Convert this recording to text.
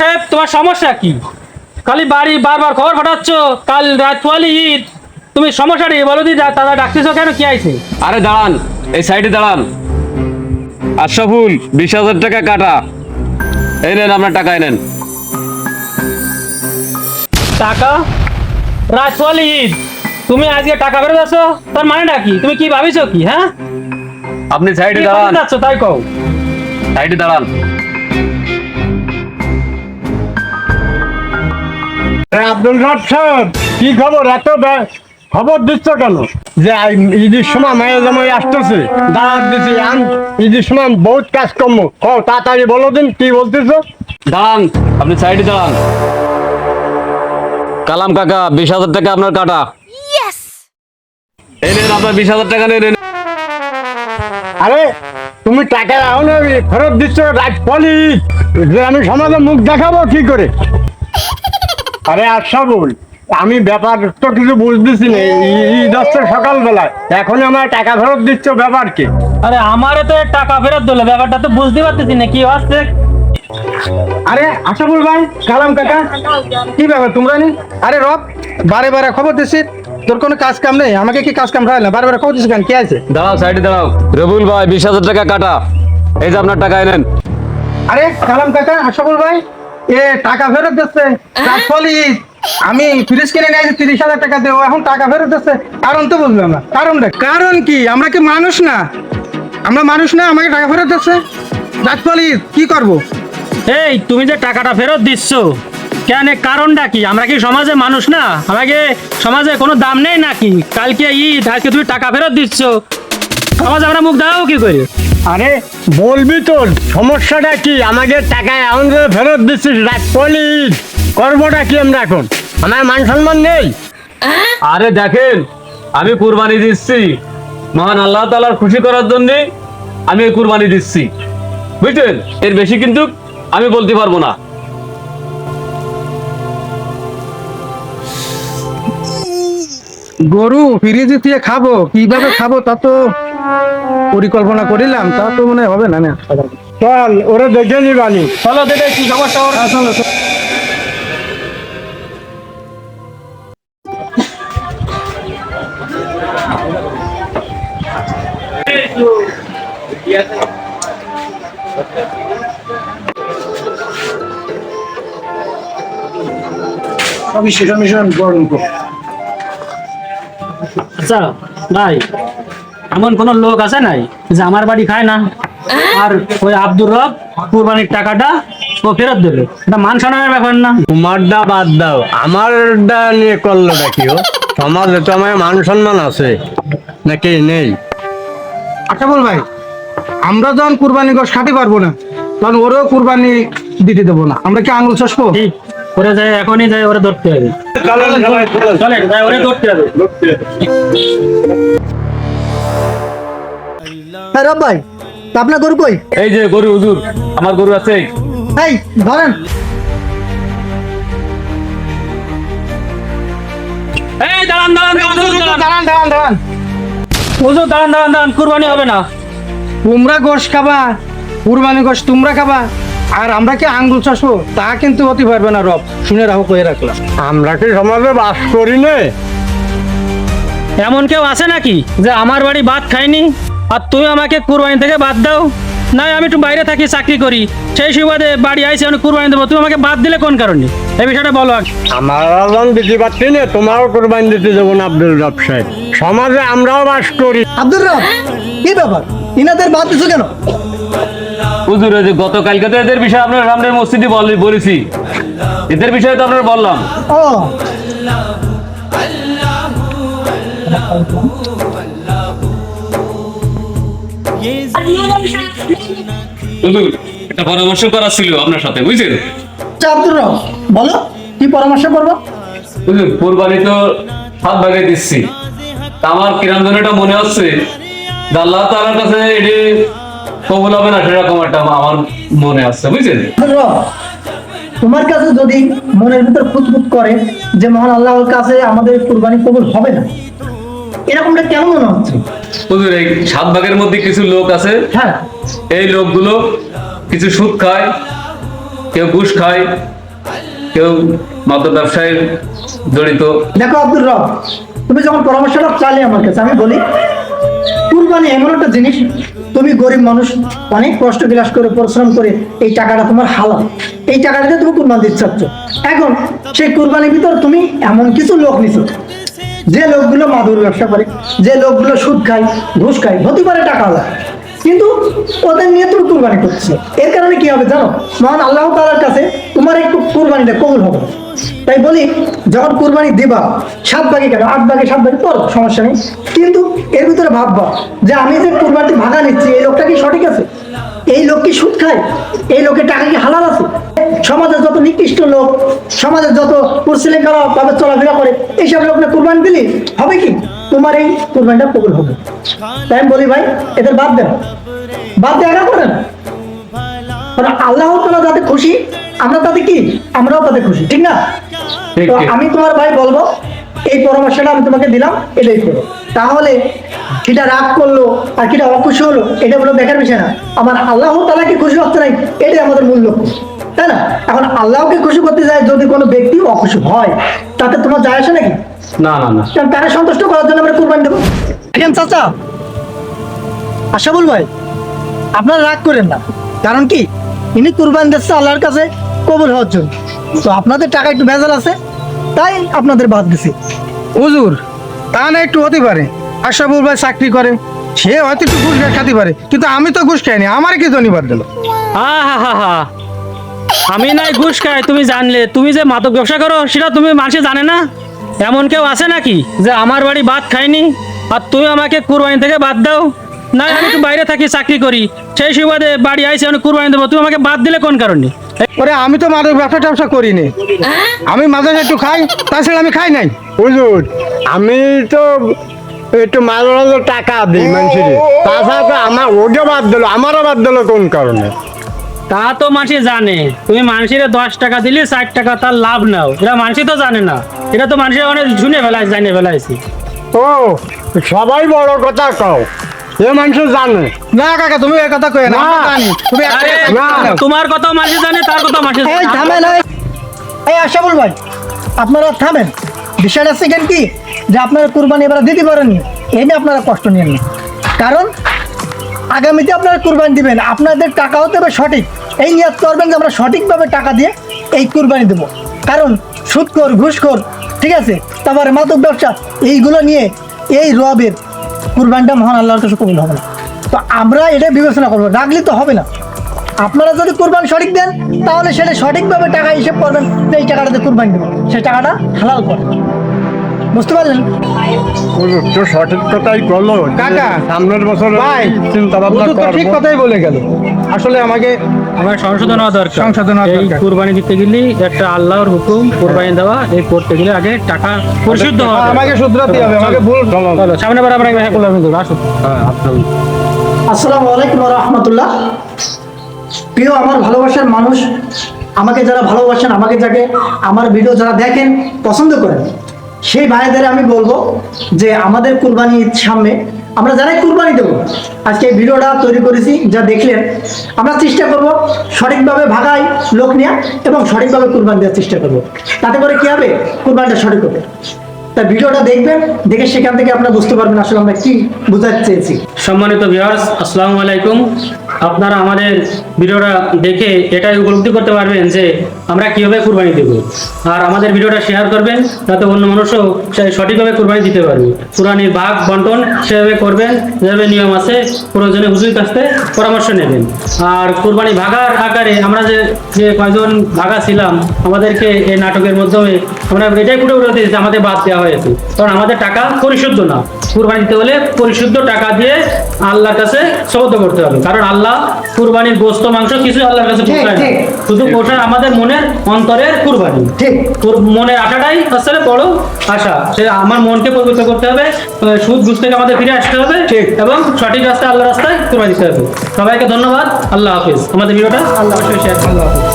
সাহেব তোমার সমস্যা কি? খালি বাড়ি বারবার খবর পাঠাচ্ছ কাল রাত পোয়ালি ঈদ। তুমি সমস্যা কি বলো দি দাদা ডাকতেছো কেন? কি আইছে? আরে দাঁড়ান এই সাইডে দাঁড়ান। আশরাফুল বিশ হাজার টাকা কাটা। এই নেন আপনার টাকা নেন। টাকা? রাত পোয়ালি ঈদ। তুমি আজকে টাকা ফেরত আছো? তার মানে কি? তুমি কি ভাবিছো কি হ্যাঁ? আপনি সাইডে দাঁড়ান। তাই কও। সাইডে দাঁড়ান। আব্দুল রাব সাহেব কি খবর? এত খবর দিচ্ছ কেন? যে ঈদের সময় মায়ের জামাই আসতেছে দাঁড়াত দিছি। আন ঈদের সময় বহুত কও তাড়াতাড়ি বলো দিন কি বলতেছো? দাঁড়ান আপনি সাইডে দাঁড়ান। কালাম কাকা বিশ হাজার টাকা আপনার কাটা। এই নেন আপনার বিশ হাজার টাকা নেন। আরে তুমি টাকা না ফেরত দিচ্ছ রাত পলি যে আমি সমাজে মুখ দেখাবো কি করে? আরে আচ্ছা বল আমি ব্যাপার তো কিছু বুঝতেছি না ঈদ হচ্ছে সকালবেলায়। এখন আমার টাকা ফেরত দিচ্ছ ব্যাপার কি আরে আমারে তো টাকা ফেরত দিলো ব্যাপারটা তো বুঝতে পারতেছি না কি হচ্ছে? আরে আশাফুল ভাই কালাম কাকা কি ব্যাপার তোমরা নি? আরে রব বারে বারে খবর দিছি তোর কোনো কাজ কাম নেই? আমাকে কি কাজ কাম রাখলে না? বারে বারে খবর দিছি কেন? কি আছে? দাঁড়াও সাইডে দাঁড়াও। রবুল ভাই বিশ হাজার টাকা কাটা। এই যে আপনার টাকা নেন আরে কালাম কাকা আশাফুল ভাই এ টাকা ফেরত দিচ্ছে। রাজফলি আমি ফ্রিজ কিনে নিয়েছি তিরিশ হাজার টাকা দেবো এখন টাকা ফেরত দিচ্ছে। কারণ তো বুঝলাম না কারণ কারণ কি? আমরা কি মানুষ না? আমরা মানুষ না আমাকে টাকা ফেরত দিচ্ছে? রাজফলি কি করব? এই তুমি যে টাকাটা ফেরত দিচ্ছ কেন কারণটা কি? আমরা কি সমাজে মানুষ না? আমাকে সমাজে কোনো দাম নেই নাকি? কালকে ঈদ আজকে তুমি টাকা ফেরত দিচ্ছ। সমাজে আমরা মুখ দাও কি করি? আরে বলবি তো সমস্যাটা কি? আমাদের টাকা এখন যে ফেরত দিচ্ছিস রাত পলি করবোটা কি আমরা এখন? আমার মান সম্মান নেই? আরে দেখেন আমি কুরবানি দিচ্ছি। মহান আল্লাহ তাআলার খুশি করার জন্য আমি এই কুরবানি দিচ্ছি। বুঝলেন? এর বেশি কিন্তু আমি বলতে পারব না। গরু ফিরিয়ে দিয়ে খাব কীভাবে খাব তা তো পরিকল্পনা করিলাম তা তো মনে হয় হবে না না? চল ওরা দেখে নিবানি চলো দেখে কি সমস্যা ওর গরম আচ্ছা ভাই এমন কোন লোক আছে নাই যে আমার বাড়ি খায় না? আর ওই আব্দুর রব কুরবানির টাকাটা ও ফেরত দেবে। এটা মান সম্মানের ব্যাপার না। তোমারটা বাদ দাও। আমারটা নিয়ে করল নাকি ও? সমাজে তো আমার মান সম্মান আছে? নাকি নেই? আচ্ছা বল ভাই আমরা যখন কুরবানি গোস খাতে পারব না তখন ওরেও কুরবানি দিতে দেবো না। আমরা কি আঙুল চষবো? করে যায় এখনই যায় ওরা ধরতে হবে চলে। যায় ওরে ধরতে হবে হ্যাঁ রব ভাই তা আপনার গরু কই? এই যে গরু হুজুর আমার গরু আছে। এই ধরেন। এই দাঁড়ান দাঁড়ান দাঁড়ান হুজুর, দাঁড়ান। দাঁড়ান দাঁড়ান দাঁড়ান। হুজুর, দাঁড়ান দাঁড়ান দাঁড়ান কুরবানি হবে না। তোমরা গোশ খাবা কুরবানি গোশ তোমরা খাবা আর আমরা কি আঙ্গুল চষবো? তা কিন্তু হতে পারবে না রব। শুনে রাখো কয়ে রাখলাম। আমরা কি সমাজে বাস করি না? এমন কেউ আছে নাকি যে আমার বাড়ি ভাত খায়নি? আর তুমি আমাকে কুরবানি থেকে বাদ দাও। না আমি একটু বাইরে থাকি চাকরি করি। সেই সুবাদে বাড়ি আইসি আমি কুরবানি দেবো। তুমি আমাকে বাদ দিলে কোন কারণে? এই বিষয়টা বলো আগে। আমার আজন দিতে পারছি না তোমারও কোরবানি দিতে যাব না আব্দুল রব সাহেব। সমাজে আমরাও বাস করি। আব্দুর রব কি ব্যাপার? ইনাদের বাদ দিছো কেন? হুজুর ওই যে গতকালকে তো এদের বিষয়ে আপনার সামনে মসজিদে বল- বলেছি। এদের বিষয়ে তো আপনার বললাম। ও। হুজুর একটা পরামর্শ করার ছিল আপনার সাথে বুঝছেন? আব্দুর রব বলো কি পরামর্শ করব? কোরবানি তো হাত ভাগে দিচ্ছি। আমার কিরাম যেন এটা মনে হচ্ছে আল্লাহ তাআলার কাছে এটি কবুল হবে না সেরকম একটা আমার মনে আসছে বুঝছেন? তোমার কাছে যদি মনের ভিতর খুঁতখুত করে যে মহান আল্লাহর কাছে আমাদের কুরবানি কবুল হবে না এরকমটা কেন মনে হচ্ছে? হুজুর এই সাত ভাগের মধ্যে কিছু লোক আছে। হ্যাঁ। এই লোকগুলো কিছু সুদ খায় কেউ ঘুষ খায় কেউ মাদক ব্যবসায় জড়িত। দেখো আব্দুর রব তুমি যখন পরামর্শটা চালে আমার কাছে আমি বলি কুরবানি এমন একটা জিনিস তুমি গরিব মানুষ অনেক কষ্ট বিলাস করে পরিশ্রম করে এই টাকাটা তোমার হালাল। এই টাকাটা দিয়ে তুমি কুরবানি দিতে চাচ্ছ। এখন সেই কুরবানির ভিতর তুমি এমন কিছু লোক নিছো। যে লোকগুলো মাদুর ব্যবসা করে, যে লোকগুলো সুদ খায়, ঘুষ খায়, হতে পারে টাকা আলা কিন্তু ওদের নিয়ে তুমি কুরবানি করছ এর কারণে কি হবে জানো? মহান আল্লাহ তাআলার কাছে তোমার একটু কুরবানিটা কবুল হবে। তাই বলি, যখন কুরবানি দিবা, সাত ভাগে কেন? আট ভাগে, সাত ভাগে, পর সমস্যা নেই। কিন্তু এর ভিতরে ভাববা যে আমি যে কুরবানি ভাগা নিচ্ছি, এই লোকটা কি সঠিক আছে? এই লোক কি সুদ খায়? এই লোকের টাকা কি হালাল আছে? সমাজের যত নিকৃষ্ট লোক সমাজের যত কুরসিলেখারা ভাবে চলাফেরা করে এইসব লোকটা কুরবানি দিলি? হবে কি? তোমার এই কুরবানিটা কবুল হবে। তাই আমি বলি ভাই এদের বাদ দেন বাদ দেখা করেন। কারণ আল্লাহ তাআলা যাতে খুশি আমরা তাতে কি? আমরাও তাতে খুশি ঠিক না? তো আমি তোমার ভাই বলব এই পরামর্শটা আমি তোমাকে দিলাম এটাই করো। তাহলে কিটা রাগ করল আর কিটা অখুশি হলো এটা বলে দেখার বিষয় না। আমার আল্লাহ তালা কি খুশি হচ্ছে নাই এটাই আমাদের মূল লক্ষ্য। তাই না? এখন আল্লাহকে খুশি করতে যায় যদি কোনো ব্যক্তি অখুশি হয় তাতে তোমার যায় আসে নাকি? না না না। কারণ তাকে সন্তুষ্ট করার জন্য আমরা কুরবানি দেবো। দেখেন চাচা আশাবুল ভাই আপনারা রাগ করেন না। কারণ কি? ইনি কুরবানি দিচ্ছে আল্লাহর কাছে কবুল হওয়ার জন্য। তো আপনাদের টাকা একটু ভেজাল আছে তাই আপনাদের বাদ দিছি। হুজুর তা না একটু হতে পারে। আশাফুল ভাই চাকরি করে সে হয়তো একটু ঘুষ খাতে পারে কিন্তু আমি তো ঘুষ খাইনি আমার কি ধন্যবাদ দিল? হা হা হা আমি নাই ঘুষ খাই তুমি জানলে তুমি যে মাদক ব্যবসা করো সেটা তুমি মানুষে জানে না? এমন কেউ আছে নাকি যে আমার বাড়ি ভাত খায়নি আর তুমি আমাকে কুরবানি থেকে বাদ দাও? না আমি একটু বাইরে থাকি চাকরি করি। সেই সুবাদে বাড়ি আইসি আমি কুরবানি দেবো তুমি আমাকে বাদ দিলে কোন কারণে? ওরে আমি তো মাদক ব্যবসা ট্যাবসা করিনি। আমি মাঝে মাঝে একটু খাই তাছাড়া আমি খাই নাই। হুজুর আমি তো একটু মাঝে মাঝে টাকা দিই মানুষের। তাছাড়া তো আমার ওকে বাদ দিল আমারও বাদ দিল কোন কারণে? তা তো মানুষ জানে। তুমি মানুষের দশ টাকা দিলে ষাট টাকা তার লাভ নাও। এটা মানুষই তো জানে না। এটা তো মানুষের অনেক শুনে ফেলাইছে ও সবাই বড় কথা কও। এ মানুষ জানে। না কাকা তুমি এই কথা কয়ে না। জানি। তুমি। তোমার কথা মানুষ জানে তার কথা মানুষ এই থামেন এই এই আশাবুল ভাই আপনারা থামেন। বিষয়টা সেকেন্ড কি? যে আপনারা কুরবানি এবার দিতে পারেননি, এই নিয়ে আপনারা কষ্ট নিয়েন না। কারণ আগামীতে আপনারা কুরবানি দিবেন, আপনাদের টাকা হতে হবে সঠিক। এই নিয়াত করবেন যে আমরা সঠিকভাবে টাকা দিয়ে এই কুরবানি দেবো। কারণ সুদখোর ঘুষখোর, ঠিক আছে? তারপরে মাদক ব্যবসা, এইগুলো নিয়ে এই রবের কুরবানিটা মহান আল্লাহর কাছে কবুল হবে না। তো আমরা এটা বিবেচনা করব রাখলে তো হবে না। আপনারা যদি কুরবান সঠিক দেন, তাহলে সেটা সঠিকভাবে টাকা হিসেব করবেন এই টাকাটাতে কুরবানি দেবো। সেই টাকাটা হালাল করে বুঝতে পারলেন? তো সঠিক কথাই কাকা, সামনের বছর ভাই চিন্তা ভাবনা তো ঠিক কথাই বলে গেল। আসলে আমাকে আমার সংশোধন হওয়া দরকার। সংশোধন এই। কুরবানি দিতে গেলে একটা আল্লাহর হুকুম কুরবানি দেওয়া এই করতে গেলে আগে টাকা পরিশুদ্ধ দরকার। আমাকে শুধরাতে হবে আমাকে ভুল চলো সামনে বার আমরা হ্যাঁ করলাম কিন্তু আসো হ্যাঁ, আসসালামু আলাইকুম রহমতুল্লাহ। প্রিয় আমার ভালোবাসার মানুষ আমাকে যারা ভালোবাসেন আমাকে যাকে আমার ভিডিও যারা দেখেন পছন্দ করেন সেই ভাইদের আমি বলব যে আমাদের কুরবানি সামনে আমরা যারাই কুরবানি দেবো, আজকে ভিডিওটা তৈরি করেছি, যা দেখলেন, আমরা চেষ্টা করব সঠিকভাবে ভাগাই লোক নেওয়া এবং সঠিকভাবে কুরবানি দেওয়ার চেষ্টা করব। তাতে করে কি হবে? কুরবানিটা সঠিক হবে। তা ভিডিওটা দেখবেন, দেখে সেখান থেকে আপনারা বুঝতে পারবেন আসলে আমরা কি বোঝাতে চেয়েছি। সম্মানিত ভিউয়ার্স আসসালামু আলাইকুম। আপনারা আমাদের ভিডিওটা দেখে এটাই উপলব্ধি করতে পারবেন যে আমরা কীভাবে কুরবানি দেব। আর আমাদের ভিডিওটা শেয়ার করবেন, যাতে অন্য মানুষও সঠিকভাবে কুরবানি দিতে পারবে। কুরবানির ভাগ বন্টন সেভাবে করবেন, যেভাবে নিয়ম আছে, প্রয়োজনে হুজুর কাছ পরামর্শ নেবেন। আর কুরবানি ভাগার আকারে আমরা যে যে কয়জন ভাগা ছিলাম, আমাদেরকে এই নাটকের মাধ্যমে, আমরা এটাই ফুটে উঠে দিয়েছি আমাদের বাদ দেওয়া কারণ আমাদের টাকা পরিশুদ্ধ না। কুরবানি দিতে হলে পরিশুদ্ধ টাকা দিয়ে আল্লাহর কাছে সবদ্ধ করতে হবে। কারণ আল্লাহ কুরবানির গোস্ত মাংস কিছু আল্লাহর কাছে না। শুধু আমাদের মনের অন্তরের কুরবানি। ঠিক। মনের আশাটাই আসলে বড় আশা। সে আমার মনকে পবিত্র করতে হবে সুদ ঘুষ থেকে আমাদের ফিরে আসতে হবে ঠিক। এবং সঠিক রাস্তায় আল্লাহ রাস্তায় কুরবানি দিতে হবে। সবাইকে ধন্যবাদ। আল্লাহ হাফিজ। আমাদের ভিডিওটা আল্লাহ শেয়ার করুন।